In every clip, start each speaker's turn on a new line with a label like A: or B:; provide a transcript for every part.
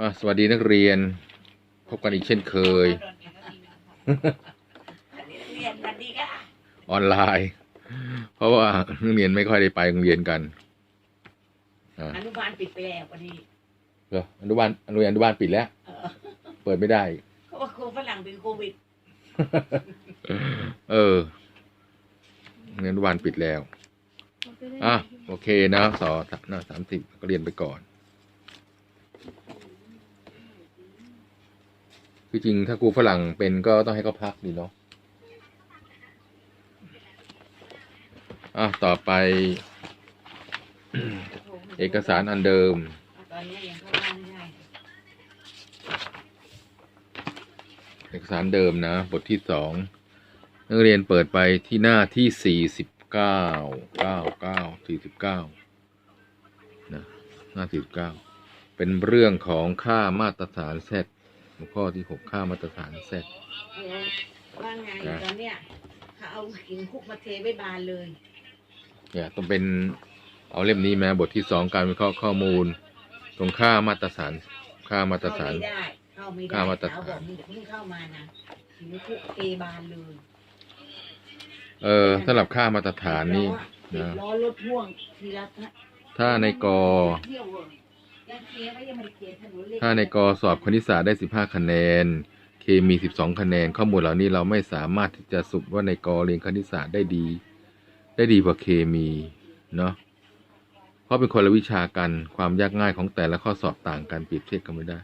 A: อะสวัสดีนักเรียน พบกันอีกเช่นเคย
B: เรียนสวัสดีค่ะ
A: ออนไลน์ เพราะว่านักเรียนไม่ค่อยได้ไปโรงเรียนกันอ่า
B: อนุบาลปิดไปแล้ววันนี้
A: เหรออนุบาลอนุบาลอนุบาลปิดแล้ว
B: เออ
A: เปิดไม่ได้
B: เขาว่าครูฝรั่งเป็นโควิด
A: เออโรงเรียนอนุบาลปิดแล้วอะโอเคนะสอหน้าสามสิบก็เรียนไปก่อน คือจริงถ้าครูฝรั่งเป็นก็ต้องให้เขาพักดีเนาะอะต่อไป เอกสารอันเดิม
B: เอ
A: กสารเดิมนะ บทที่สองนักเรียนเปิดไปที่หน้าที่สี่สิบเก้าเก้าเก้าสี่สิบเก้านะหน้าสี่สิบเก้าเป็นเรื่องของค่ามาตรฐานเซต หัวข้อที่หกค่ามาตรฐานเซต
B: เออว่างไง
A: นะ
B: ตอนเนี้ยเขาเอาหินคุกมาเทไว้บานเลย
A: เนี่ยต้องเป็นเอาเล่มนี้มาบทที่สองการวิเคราะห์ข้อมูล ตรงค่ามาตรฐาน ค่ามาตร
B: เข้า
A: ฐาน
B: ไม่ได้เข้าไม่ได้
A: ค่ามาตรฐาน
B: สวบอกมึงอย่าเพิ่งเข้ามานะหินคุกเทบานเลย
A: เออสำหรับค่ามาตรฐานนี่
B: สิบ
A: นะ
B: ล้อรถพ่วงทีละ
A: ถ้าในกอ
B: ถนนเล็ก
A: ถ้าในกอสอบคณิตศาสตร์ได้ 15 คะแนน เคมี 12 คะแนน ข้อมูลเหล่านี้เราไม่สามารถที่จะสรุปว่าในกอเรียนคณิตศาสตร์ได้ดี ได้ดีกว่าเคมีเนาะเพราะเป็นคนละวิชากันความยากง่ายของแต่ละข้อสอบต่างกันเปรียบเทียบกันไม่ได้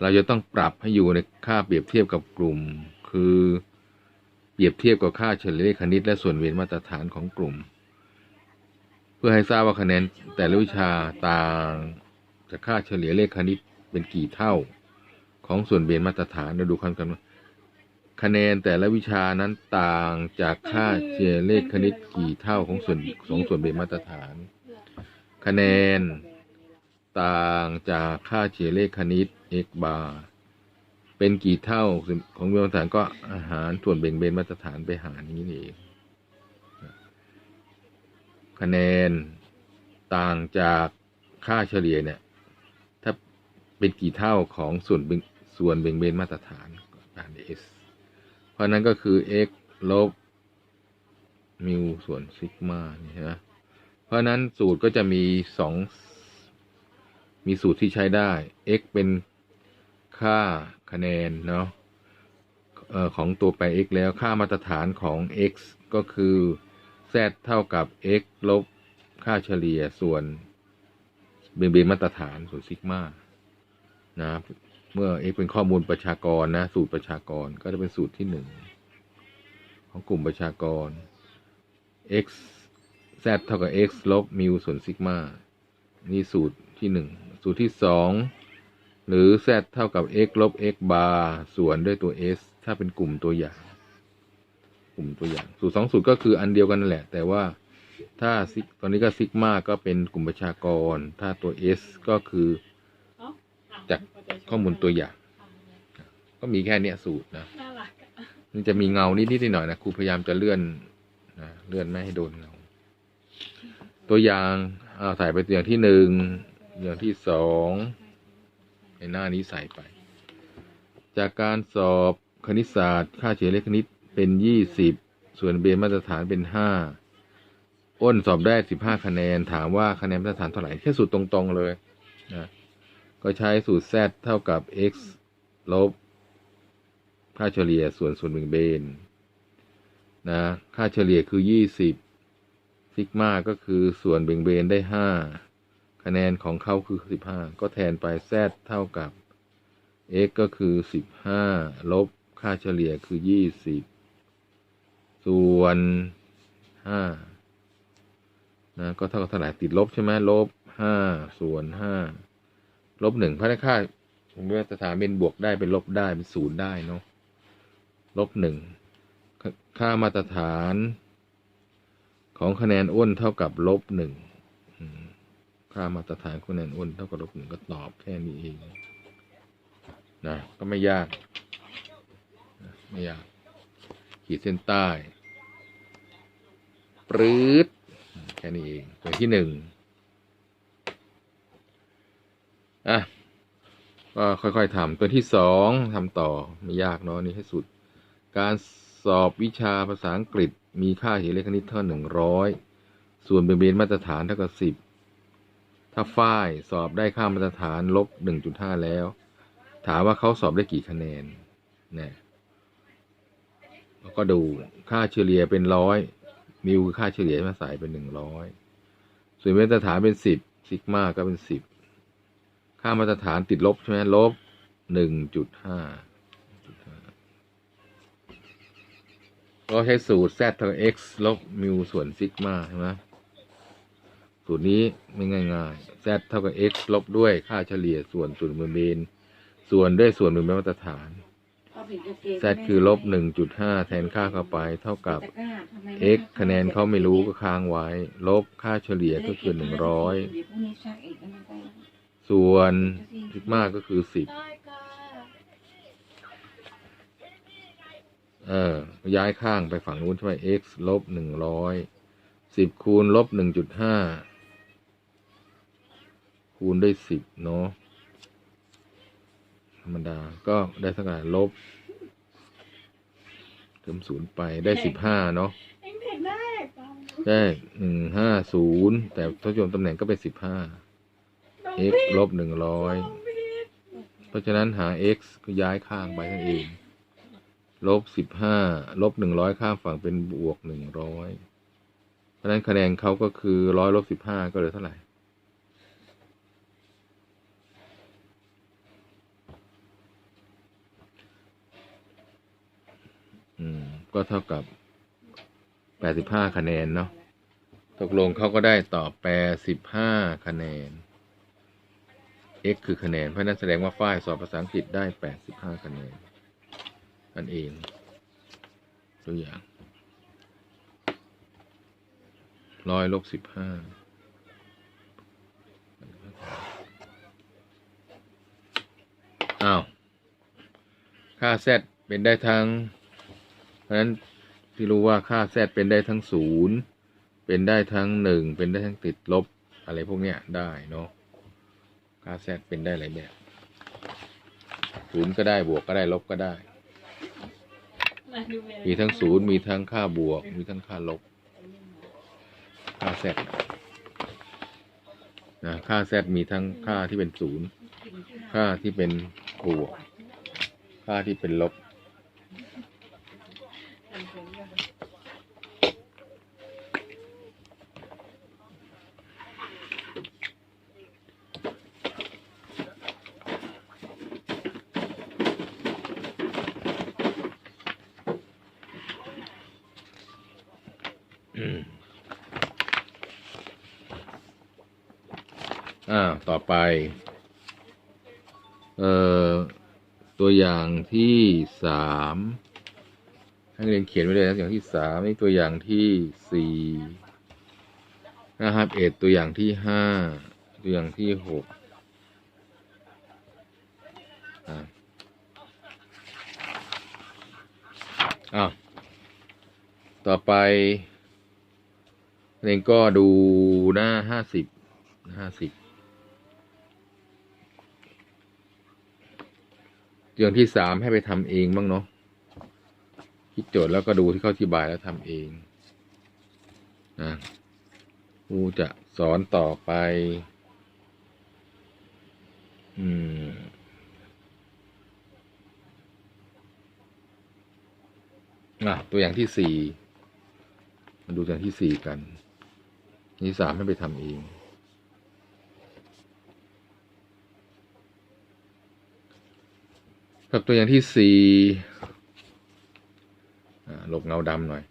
A: เราจะต้องปรับให้อยู่ในค่าเปรียบเทียบกับกลุ่ม คือเปรียบเทียบกับค่าเฉลี่ยเลขคณิต และส่วนเวรมาตรฐานของกลุ่ม เพื่อให้ทราบว่าคะแนนแต่ละวิชาต่าง จากค่าเฉลี่ยเลขคณิตเป็นกี่เท่าของส่วนเบนมาตรฐานเราดูคำกันว่าคะแนนแต่ละวิชานั้นต่างจากค่าเฉลี่ยเลขคณิตกี่เท่าของส่วนของส่วนเบนมาตรฐาน คะแนนต่างจากค่าเฉลี่ยเลขคณิต x bar เป็นกี่เท่าของเบนมาตรฐานก็อาหารส่วนเบ่งเบนมาตรฐานไปหารอย่างนี้เองคะแนนต่างจากค่าเฉลี่ยเนี่ย เป็นกี่เท่าของส่วนเบ่งส่วนเบ่งเบนมาตรฐานอ่าน s เพราะนั้นก็คือ x ลบมิวส่วนซิกมานี่นะเพราะนั้นสูตรก็จะมีสองมีสูตรที่ใช้ได้ x เป็นค่าคะแนนเนาะของตัวแปร x แล้วค่ามาตรฐานของ x ก็คือ z เท่ากับ x ลบค่าเฉลี่ยส่วนเบนเบนมาตรฐานส่วนซิกมา นะเมื่อ x เป็นข้อมูลประชากรนะสูตรประชากรก็จะเป็นสูตรที่หนึ่งของกลุ่มประชากร x z เท่ากับ x ลบมิวส่วนซิกมานี่สูตรที่หนึ่งสูตรที่สองหรือ z เท่ากับ x ลบ x บาร์ส่วนด้วยตัว s ถ้าเป็นกลุ่มตัวอย่าง กลุ่มตัวอย่าง สูตรสองสูตรก็คืออันเดียวกันนั่นแหละ แต่ว่าถ้าซิกตอนนี้ก็ซิกมาก็เป็นกลุ่มประชากร ถ้าตัว S ก็คือ จากข้อมูลตัวอย่าง ก็มีแค่เนี้ยสูตรนะ
C: น่ารักอะ
A: มันจะมีเงานิดๆหน่อยๆนะครูพยายามจะเลื่อนนะเลื่อนไม่ให้โดนเงา ตัวอย่างเอาใส่ไปตัวอย่างที่หนึ่งอย่างที่สองในหน้านี้ใส่ไป จากการสอบคณิตศาสตร์ ค่าเฉลี่ยเลขคณิตเป็นยี่สิบส่วนเบนมาตรฐานเป็นห้าอ้นสอบได้สิบห้าคะแนน ถามว่าคะแนนมาตรฐานเท่าไหร่แค่สูตรตรง ๆ เลยนะ ก็ใช้สูตร z เท่ากับ x ลบ ค่าเฉลี่ยส่วนส่วนเบ่งเบนนะ ค่าเฉลี่ยคือยี่สิบซิกมาก็คือส่วนเบ่งเบนได้ห้าคะแนนของเขาคือสิบห้าก็แทนไป z เท่ากับ x ก็คือสิบห้าลบ ค่าเฉลี่ยคือยี่สิบส่วนห้านะก็เท่ากับเท่าไหร่ติดลบใช่ไหมลบห้าส่วนห้า ลบหนึ่งเพราะถ้าค่าผมว่าสถานเป็นบวกได้เป็นลบได้เป็นศูนย์ได้เนาะลบหนึ่งค่ามาตรฐานของคะแนนอ้นเท่ากับลบหนึ่งค่ามาตรฐานคะแนนอ้นเท่ากับลบหนึ่งก็ตอบแค่นี้เองนะก็ไม่ยาก ไม่ยาก ขีดเส้นใต้ ปรื๊ดแค่นี้เองตัวที่หนึ่ง อะก็ค่อยๆทำตัวที่สองทำต่อไม่ยากเนาะนี่ให้สุด การสอบวิชาภาษาอังกฤษ มีค่าเฉลี่ยเลขคณิตเท่าหนึ่งร้อยส่วนเบี่ยงเบนมาตรฐานเท่ากับสิบถ้าฝ้ายสอบได้ค่ามาตรฐานลบหนึ่งจุดห้าแล้ว ถามว่าเขาสอบได้กี่คะแนนเนี่ยแล้วก็ดูค่าเฉลี่ยเป็นร้อยมิวคือค่าเฉลี่ยมาใส่เป็นหนึ่งร้อยส่วนมาตรฐานเป็นสิบซิกมาก็เป็นสิบ ค่ามาตรฐานติดลบใช่ไหมลบหนึ่งจุดห้าก็ใช้สูตร z เท่ากับ x ลบมิวส่วนซิกมาใช่ไหมสูตรนี้ไม่ง่ายๆ z เท่ากับ x ลบด้วยค่าเฉลี่ยส่วนส่วนมือเบนส่วนด้วยส่วนมือเบนมาตรฐาน z คือลบหนึ่งจุดห้าแทนค่าเข้าไป เท่ากับ x คะแนนเขาไม่รู้ก็ค้างไว้ ลบค่าเฉลี่ยก็คือหนึ่งร้อย ส่วนซิกมาก็คือสิบ
C: ได้ค่ะ
A: เออ ย้ายข้างไปฝั่งนู้นใช่ไหม x ลบหนึ่งร้อยสิบคูณลบหนึ่งจุดห้าคูณด้วยสิบเนาะธรรมดาก็ได้สักการลบเติมศูนย์ไปได้สิบห้าเนาะ
C: เองเด็กได้ฟัง
A: ได้หนึ่งห้าศูนย์แต่ทศนิยมตำแหน่งก็เป็นสิบห้า x ลบหนึ่งร้อยเพราะฉะนั้นหา x ก็ย้ายข้างไปนั่นเอง ลบสิบห้าลบหนึ่งร้อยข้ามฝั่งเป็นบวกหนึ่งร้อยเพราะฉะนั้นคะแนนเขาก็คือร้อยลบสิบห้าก็เหลือเท่าไหร่อืมก็เท่ากับแปดสิบห้าคะแนนเนาะ ตกลงเขาก็ได้ตอบแปดสิบห้าคะแนน x คือคะแนน เพราะนั้นแสดงว่าฝ้ายสอบภาษาอังกฤษได้แปดสิบห้าคะแนนนั่นเอง ตัวอย่างร้อยลบสิบห้าอ้าว ค่า z เป็นได้ทั้ง เพราะฉะนั้นที่รู้ว่าค่า z เป็นได้ทั้งศูนย์เป็นได้ทั้งหนึ่งเป็นได้ทั้งติดลบอะไรพวกเนี้ยได้เนาะ ค่า z เป็นได้หลายแบบศูนย์ก็ได้บวกก็ได้ลบก็ได้
C: มี
A: ทั้งศูนย์มีทั้งค่าบวก มีทั้งค่าลบ ค่า z นะค่าแซดมีทั้งค่าที่เป็นศูนย์ค่าที่เป็นบวก ค่าที่เป็นลบ ไป เอ่อ ตัวอย่างที่สามให้เรียนเขียนไว้เลยนะตัวอย่างที่สามนี่ตัวอย่างที่สี่นะครับเอ็ดตัวอย่างที่ห้าตัวอย่างที่หกอ่าอ้าวต่อไปเรนก็ดูหน้าห้าสิบห้าสิบ เรื่องที่สามให้ไปทำเองบ้างเนาะคิดโจทย์แล้วก็ดูที่เขาอธิบายแล้วทำเองนะครูจะสอนต่อไป อืมอะตัวอย่างที่สี่มาดูตัวอย่างที่สี่กันที่สามให้ไปทำเอง กับตัวอย่างที่สี่หลบเงาดำหน่อย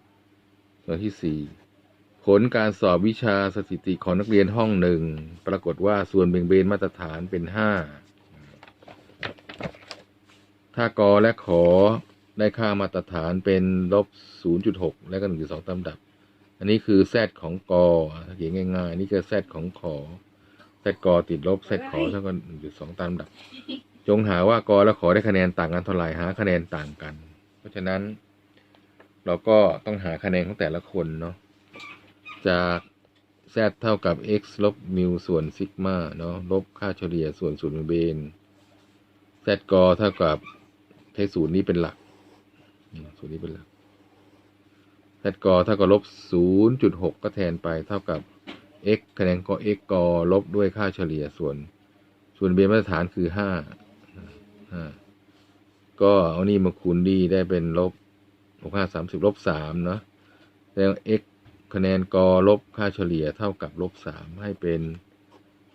A: ตัวที่สี่ผลการสอบวิชาสถิติของนักเรียนห้องหนึ่งปรากฏว่าส่วนเบ่งเบนมาตรฐานเป็นห้าถ้ากอและขอได้ค่ามาตรฐานเป็นลบศูนย์จุดหกและก็หนึ่งจุดสองตามดับ อันนี้คือแซดของกอเขียนง่ายๆ นี่คือแซดของขอแซดกอติดลบแซดขอเท่ากับหนึ่งจุดสองตามดับ จงหาว่ากอและขอได้คะแนนต่างกันเท่าไหร่หาคะแนนต่างกัน เพราะฉะนั้น เราก็ต้องหาคะแนนของแต่ละคนเนาะจาก z เท่ากับ x ลบมิวส่วนซิกมาเนาะลบค่าเฉลี่ยส่วนส่วนเบน z กอเท่ากับใช้ศูนย์นี้เป็นหลักศูนย์นี้เป็นหลัก z กอเท่ากับลบศูนย์จุดหกก็แทนไปเท่ากับ x คะแนนกอ x กอลบด้วยค่าเฉลี่ยส่วน ส่วนเบียมาตรฐานคือห้า ก็เอานี่มาคูณดีได้เป็นลบหกห้าสามสิบลบสามเนาะแล้ว x คะแนนกลบค่าเฉลี่ยเท่ากับลบสามให้เป็น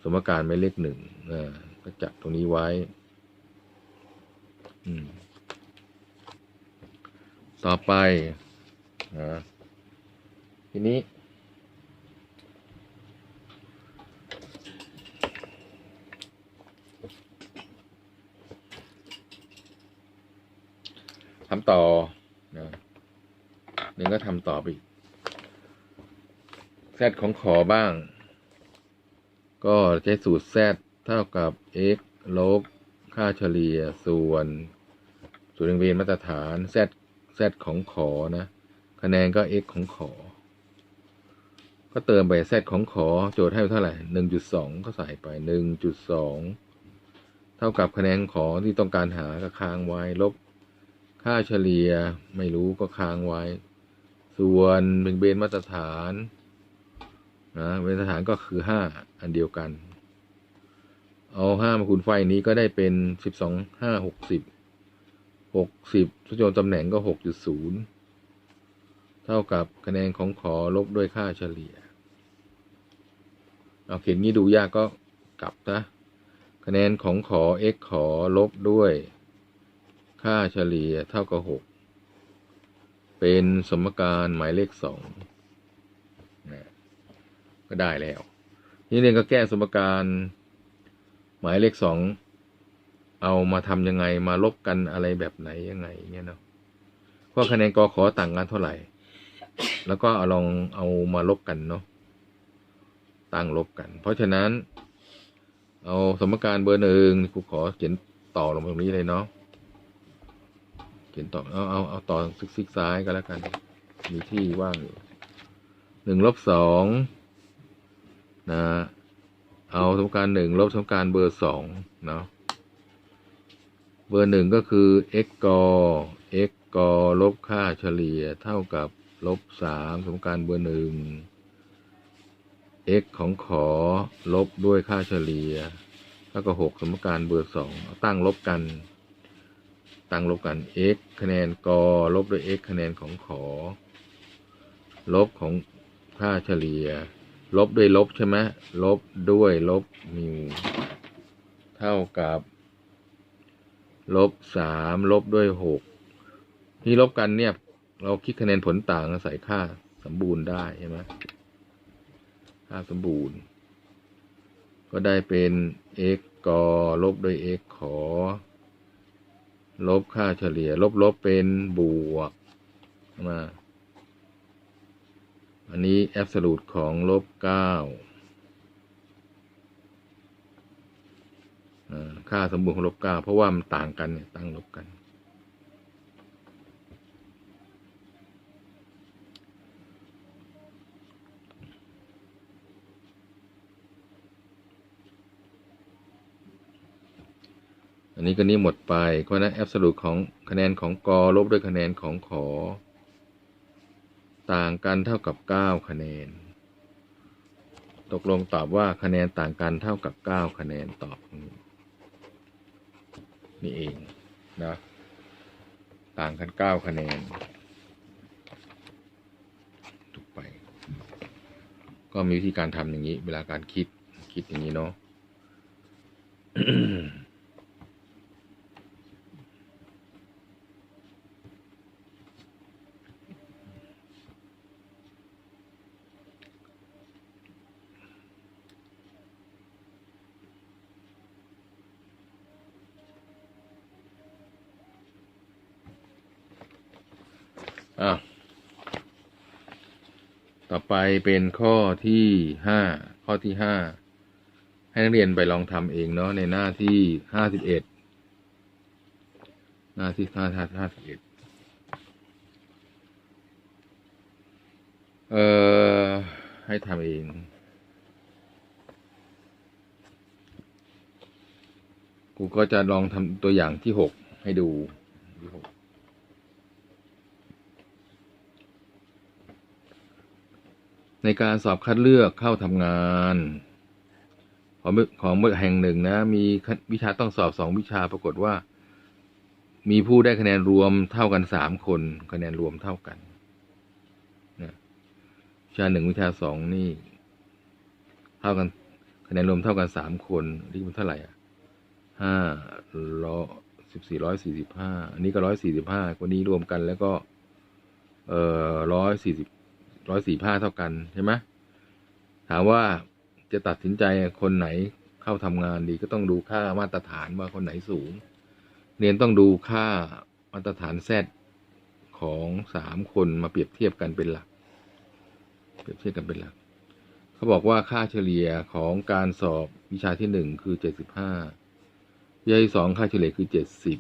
A: สมการหมายเลขหนึ่งอ่าก็จับตรงนี้ไว้ ต่อไป ทีนี้ำต่อนะหนึ่งก็ทำต่อไปแซดของขอบ้าง ก็ใช้สูตรแซดเท่ากับ x ลบ ค่าเฉลี่ยส่วน ส่วนเวียนมาตรฐาน z z ของขอนะ คะแนนก็ x ของขอ ก็เติมไป z ของขอ โจทย์ให้เท่าไหร่หนึ่งจุดสองก็ใส่ไปหนึ่งจุดสองเท่ากับคะแนนขอที่ต้องการหาก็ค้างไว้ลบ ค่าเฉลี่ยไม่รู้ก็ค้างไว้ ส่วนเป็นเบนมาตรฐานนะเบนมาตรฐานก็คือห้าอันเดียวกัน เอาห้ามาคูณไฟนี้ก็ได้เป็นสิบสองห้าหกสิบหกสิบทุจนตำแหน่งก็หกจุดศูนย์เท่ากับคะแนนของขอลบด้วยค่าเฉลี่ยเอาเขียนงี้ดูยากก็กลับนะ คะแนนของขอ x ขอลบด้วย ค่าเฉลี่ยเท่ากับหกเป็นสมการหมายเลขสองนะก็ได้แล้ว นี่เรียนก็แก้สมการหมายเลขสองเอามาทำยังไงมาลบกันอะไรแบบไหนยังไงเงี้ยเนาะก็คะแนนกอขอต่างกันเท่าไหร่ แล้วก็เอาลองเอามาลบกันเนาะตั้งลบกัน เพราะฉะนั้น เอาสมการเบอร์หนึ่งครูขอเขียนต่อลงตรงนี้เลยเนาะ เขียนต่อเอาเอาเอาต่อซิกซิกซ้ายก็แล้วกัน มีที่ว่างอยู่หนึ่งลบสองนะเอาสมการหนึ่งลบสมการเบอร์สองเนาะเบอร์หนึ่งก็คือ x กอ x กอลบค่าเฉลี่ยเท่ากับลบสามสมการเบอร์หนึ่ง x ของขอลบด้วยค่าเฉลี่ยเท่ากับหกสมการเบอร์สองตั้งลบกัน ตั้งลบกัน x คะแนนกลบด้วย x คะแนนของขอ ลบของค่าเฉลี่ย ลบด้วยลบใช่ไหมลบด้วยลบมิวเท่ากับ ลบสามลบด้วยหกที่ลบกันเนี่ย เราคิดคะแนนผลต่างใส่ค่าสมบูรณ์ได้ใช่ไหมค่าสมบูรณ์ ก็ได้เป็น x กลบด้วย x ขอ ลบค่าเฉลี่ย ลบลบเป็นบวกมา อันนี้แอบสูตรของลบเก้าอ่าค่าสมบูรณ์ของลบเก้าเพราะว่ามันต่างกันเนี่ยตั้งลบกัน อันนี้ก็นี้หมดไป เพราะนั้นแอบสูตของคะแนนของกอลบด้วยคะแนนของขอ ต่างกันเท่ากับเก้าคะแนน ตกลงตอบว่าคะแนนต่างกันเท่ากับเก้าคะแนนตอบนี่เองนะต่างกันเก้าคะแนนถูกไป ก็มีวิธีการทำอย่างนี้ เวลาการคิดคิดอย่างนี้เนาะ ไปเป็นข้อที่ห้าข้อที่ห้าให้นักเรียนไปลองทำเองเนาะในหน้าที่ห้าสิบเอ็ดหน้าที่ห้าห้าสิบเอ็ดเอ่อให้ทำเองกูก็จะลองทำตัวอย่างที่หกให้ดูที่หก ในการสอบคัดเลือกเข้าทำงานของของเมื่อแห่งหนึ่งนะ มีวิชาต้องสอบสองวิชาปรากฏว่า มีผู้ได้คะแนนรวมเท่ากันสามคน คะแนนรวมเท่ากันนะวิชาหนึ่งวิชาสองนี่ เท่ากันคะแนนรวมเท่ากันสามคนนี่มันเท่าไหร่อะห้าร้อยสิบสี่ร้อยสี่สิบห้าอันนี้ก็ร้อยสี่สิบห้าคนนี้รวมกันแล้วก็ เอ่อร้อยสี่สิบ ร้อยสี่ห้าเท่ากันใช่ไหมถามว่าจะตัดสินใจคนไหนเข้าทำงานดีก็ต้องดูค่ามาตรฐานว่าคนไหนสูง เรียนต้องดูค่ามาตรฐานแซดของสามคนมาเปรียบเทียบกันเป็นหลัก เปรียบเทียบกันเป็นหลัก เขาบอกว่าค่าเฉลี่ยของการสอบวิชาที่หนึ่งคือเจ็ดสิบห้าวิชาที่สองค่าเฉลี่ยคือเจ็ดสิบ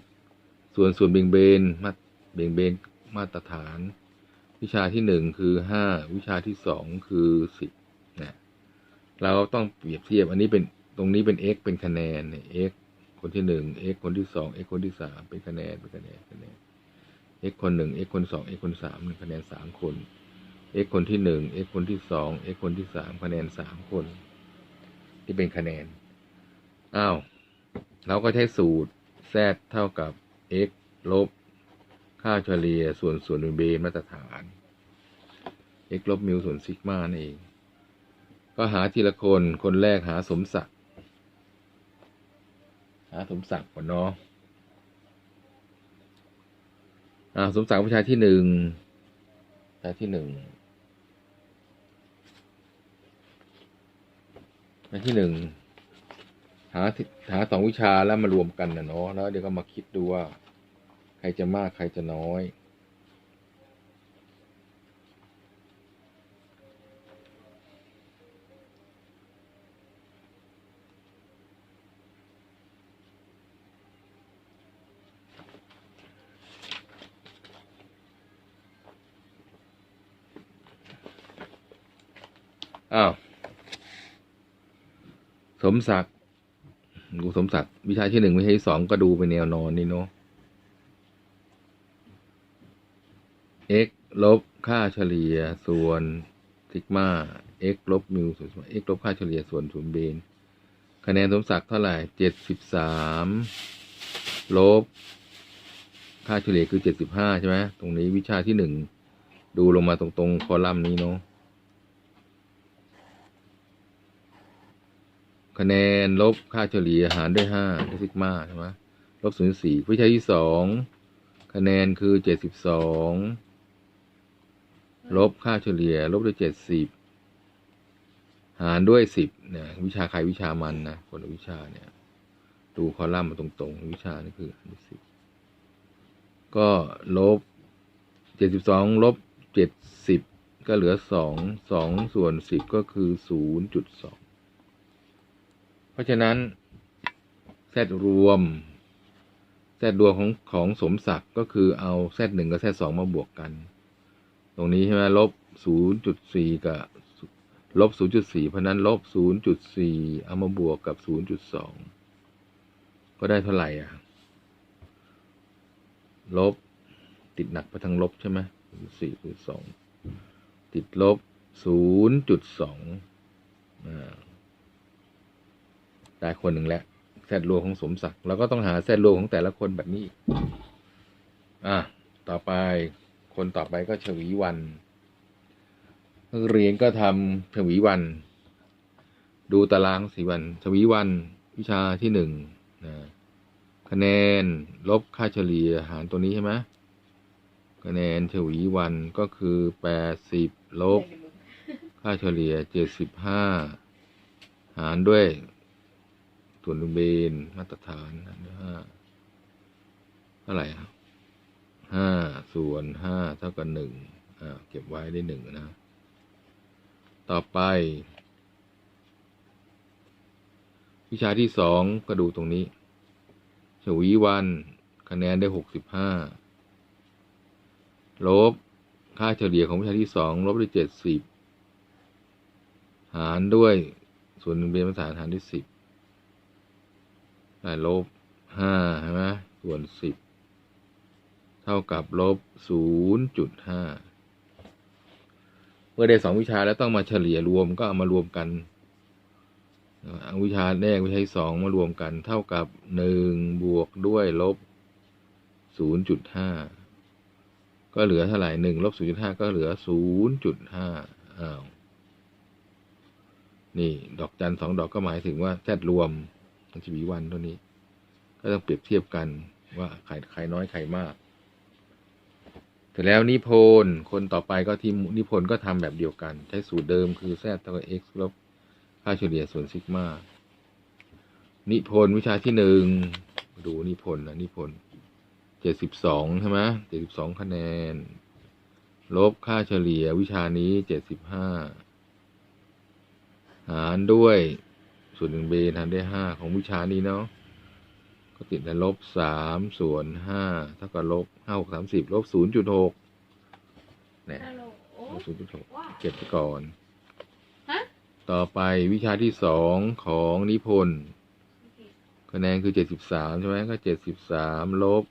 A: ส่วนส่วนเบ่งเบนมาเบ่งเบนมาตรฐาน วิชาที่หนึ่งคือห้าวิชาที่สองคือสิบนะเราต้องเปรียบเทียบอันนี้เป็นตรงนี้เป็น x เป็นคะแนนเนี่ย x คนที่หนึ่ง x คนที่สอง x คนที่สามเป็นคะแนนเป็นคะแนนคะแนน x คนหนึ่ง x คนสอง x คนสามเป็นคะแนนสามคน x คนที่หนึ่ง x คนที่สอง x คนที่สามคะแนนสามคน ที่เป็นคะแนนอ้าวเราก็ใช้สูตร z เท่ากับ x ลบ ค่าเฉลี่ยส่วนส่วนเบนมาตรฐาน x ลบมิวส่วนซิกมานั่นเอง ก็หาทีละคน คนแรกหาสมศักดิ์ หาสมศักดิ์ก่อนเนาะอ่าสมศักดิ์วิชาที่หนึ่งวิชาที่หนึ่งวิชาที่หนึ่งหาหาสองวิชาแล้วมารวมกันนะเนาะแล้วเดี๋ยวก็มาคิดดูว่า ใครจะมากใครจะน้อย อ้าว สมศักดิ์ดูสมศักดิ์วิชาที่หนึ่งวิชาที่สองก็ดูเป็นแนวนอนนี่เนาะ x ลบค่าเฉลี่ยส่วนซิกมา x ลบมิวส่วน x ลบค่าเฉลี่ยส่วนศูนย์เบนคะแนนสมศักดิ์เท่าไหร่เจ็ดสิบสามลบ ค่าเฉลี่ยคือเจ็ดสิบห้าใช่ไหมตรงนี้วิชาที่หนึ่งดูลงมาตรงตรงๆคอลัมน์นี้เนาะคะแนนลบค่าเฉลี่ยหารด้วยห้าด้วยซิกมาใช่ไหมลบศูนย์สี่วิชาที่สองคะแนนคือเจ็ดสิบสอง ลบค่าเฉลี่ย ลบด้วยเจ็ดสิบหารด้วยสิบเนี่ยวิชาใครวิชามันนะคนวิชาเนี่ย ดูคอลัมน์มาตรงๆ วิชานี่คือหารด้วยสิบก็ลบเจ็ดสิบสองลบเจ็ดสิบก็เหลือสองสองส่วนสิบก็คือศูนย์จุดสองเพราะฉะนั้นแซดรวมแซดรวมของของสมศักดิ์ก็คือเอาแซดหนึ่งกับแซดสองมาบวกกัน ตรงนี้ใช่ไหมลบศูนย์จุดสี่กับลบศูนย์จุดสี่เพราะนั้นลบศูนย์จุดสี่เอามาบวกกับศูนย์จุดสองก็ได้เท่าไหร่อะ ลบติดหนักไปทางลบใช่ไหมสี่คือสองติดลบศูนย์จุดสองได้คนหนึ่งแล้วแซดรวมของสมศักดิ์เราก็ต้องหาแซดรวมของแต่ละคนแบบนี้อีกอะ ต่อไป คนต่อไปก็ชวีวันนักเรียนก็ทำชวีวัน ดูตารางสีวันชวีวัน วิชาที่หนึ่งนะคะแนนลบค่าเฉลี่ยหารตัวนี้ใช่ไหมคะแนนชวีวันก็คือแปดสิบลบ ค่าเฉลี่ยเจ็ดสิบห้าหารด้วยส่วนลูเบนมาตรฐานห้าเท่าไหร่ครับ ห้าส่วนห้าเท่ากับหนึ่งอ่าเก็บไว้ได้หนึ่งนะ ต่อไป วิชาที่สองก็ดูตรงนี้ชวีวันคะแนนได้หกสิบห้าลบค่าเฉลี่ยของวิชาที่สองลบด้วยเจ็ดสิบหารด้วยส่วนหนึ่งเป็นภาษาหารด้วยสิบได้ลบห้าใช่ไหมส่วนสิบ ท่ากับลบศูนย์จุดห้าเมื่อได้สองวิชาแล้วต้องมาเฉลี่ยรวมก็เอามารวมกันเอาวิชาแรกวิชาสองมารวมกัน เท่ากับหนึ่งบวกด้วยลบศูนย์จุดห้าก็เหลือเท่าไหร่หนึ่งลบศูนย์จุดห้าก็เหลือศูนย์จุดห้าอ้าว นี่ดอกจันสองดอกก็หมายถึงว่าแซดรวมของชีวิวันตัวนี้ ก็ต้องเปรียบเทียบกันว่าใครใครน้อยใครมาก แต่แล้วนิพนธ์คนต่อไปก็ที่นิพนธ์ก็ทำแบบเดียวกัน ใช้สูตรเดิมคือแซดเท่ากับ x ลบค่าเฉลี่ยส่วนซิกมานิพนธ์วิชาที่หนึ่งดูนิพนธ์นะนิพนธ์เจ็ดสิบสองใช่ไหมเจ็ดสิบสองคะแนน ลบค่าเฉลี่ยวิชานี้เจ็ดสิบห้าหารด้วยส่วนหนึ่งเบนหารด้ห้าของวิชานี้เนาะ ก็ติดในลบสามส่วนห้าเท่ากับลบห้าหกสามสิบลบศูนย์จุดหกเนี่ย
C: ฮัลโหลโอ้
A: ลบศูนย์จุดหกเก็บไปก่อน
C: ฮะ
A: ต่อไปวิชาที่สองของนิพนธ์คะแนนคือเจ็ดสิบสามใช่ไหมก็เจ็ดสิบสามลบ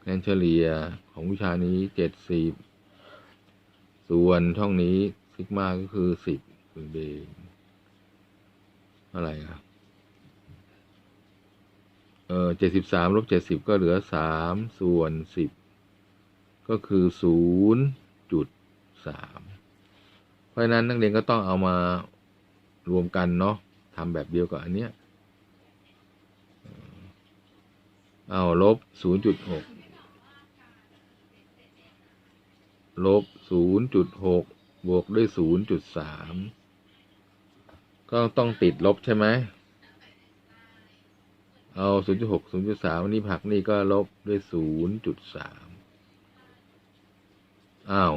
A: คะแนนเฉลี่ยของวิชานี้เจ็ดสิบส่วนช่องนี้ซิกมาก็คือสิบส่วนเบนอะไรอะ เออเจ็ดสิบสามลบเจ็ดสิบก็เหลือสามส่วนสิบก็คือศูนย์จุดสามเพราะฉะนั้นนักเรียนก็ต้องเอามารวมกันเนาะทำแบบเดียวกับอันเนี้ยเอาลบศูนย์จุดหกลบศูนย์จุดหกบวกด้วยศูนย์จุดสามก็ต้องติดลบใช่ไหม เอา 0.6 0.3นี่ผักนี่ก็ลบด้วย 0.3 อ้าว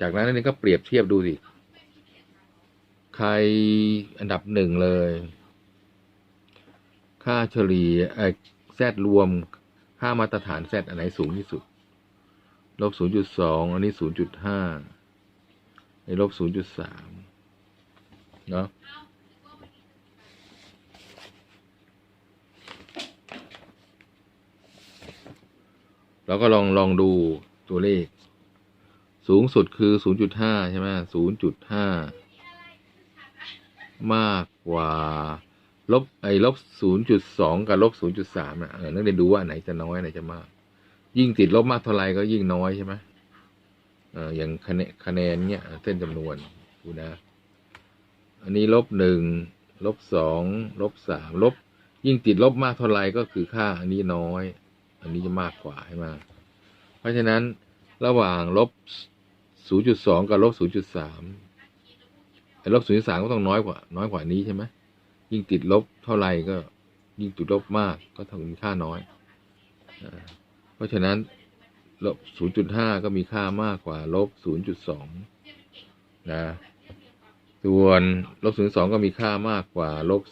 A: จากนั้นนี่ก็เปรียบเทียบดูสิ ใครอันดับหนึ่งเลย ค่าเฉลี่ยไอ้แซดรวม ค่ามาตรฐานแซดอันไหนสูงที่สุด ลบ 0.2 อันนี้ 0.5ไอ้ลบ 0.3 เนาะ เราก็ลองลองดูตัวเลข สูงสุดคือ 0.5 ใช่ไหม0.5 มากกว่าลบไอ้ลบ 0.2 กับลบ 0.3อะเออนักเรียนดูว่าอันไหนจะน้อยอันไหนจะมาก ยิ่งติดลบมากเท่าไหร่ก็ยิ่งน้อยใช่ไหมเอออย่างคะแนนคะแนนเนี้ยเส้นจำนวนดูนะ อันนี้ลบหนึ่งลบสองลบสามลบ ยิ่งติดลบมากเท่าไหร่ก็คือค่าอันนี้น้อย อันนี้จะมากกว่าใช่ไหมเพราะฉะนั้นระหว่างลบ 0.2 กับลบ 0.3ไอ้ลบ 0.3 ก็ต้องน้อยกว่า น้อยกว่านี้ใช่ไหมยิ่งติดลบเท่าไหร่ก็ยิ่งติดลบมากก็ต้องมีค่าน้อยอเพราะฉะนั้นลบ 0.5 ก็มีค่ามากกว่าลบ 0.2 นะ ส่วนลบ 0.2 ก็มีค่ามากกว่าลบ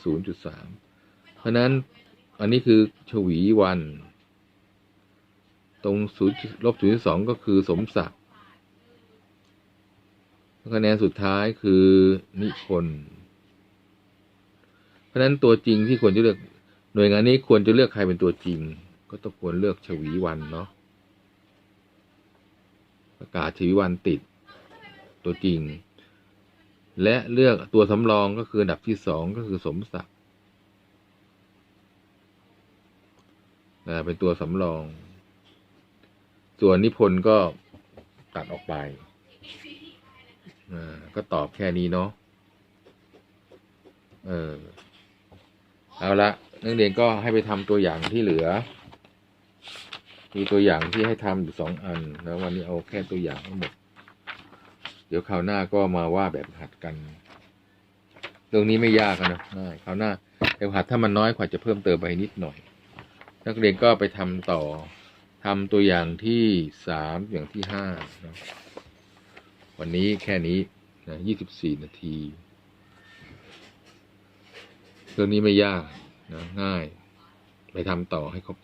A: 0.3 เพราะฉะนั้นอันนี้คือ ชวีวัน ตรง0ลบ0.2ก็คือสมศักดิ์คะแนนสุดท้ายคือนิพนธ์เพราะฉะนั้นตัวจริงที่ควรจะเลือกหน่วยงานนี้ควรจะเลือกใครเป็นตัวจริง ก็ต้องควรเลือกชวีวันเนาะประกาศชวีวันติดตัวจริง และเลือกตัวสำรองก็คืออันดับที่สองก็คือสมศักดิ์นะเป็นตัวสำรอง ส่วนนิพนธ์ก็ตัดออกไปอ่าก็ตอบแค่นี้เนาะเออเอาละนักเรียนก็ให้ไปทำตัวอย่างที่เหลือ มีตัวอย่างที่ให้ทำอยู่สองอัน แล้ววันนี้เอาแค่ตัวอย่างทั้งหมด เดี๋ยวคราวหน้าก็มาว่าแบบหัดกันเรื่องนี้ไม่ยากนะง่ายคราวหน้าแบบหัดถ้ามันน้อยกว่าจะเพิ่มเติมไปนิดหน่อย นักเรียนก็ไปทำต่อ ทำตัวอย่างที่สามอย่างที่ห้านะวันนี้แค่นี้นะยี่สิบสี่นาที เรื่องนี้ไม่ยากนะง่าย ไปทำต่อให้ครบ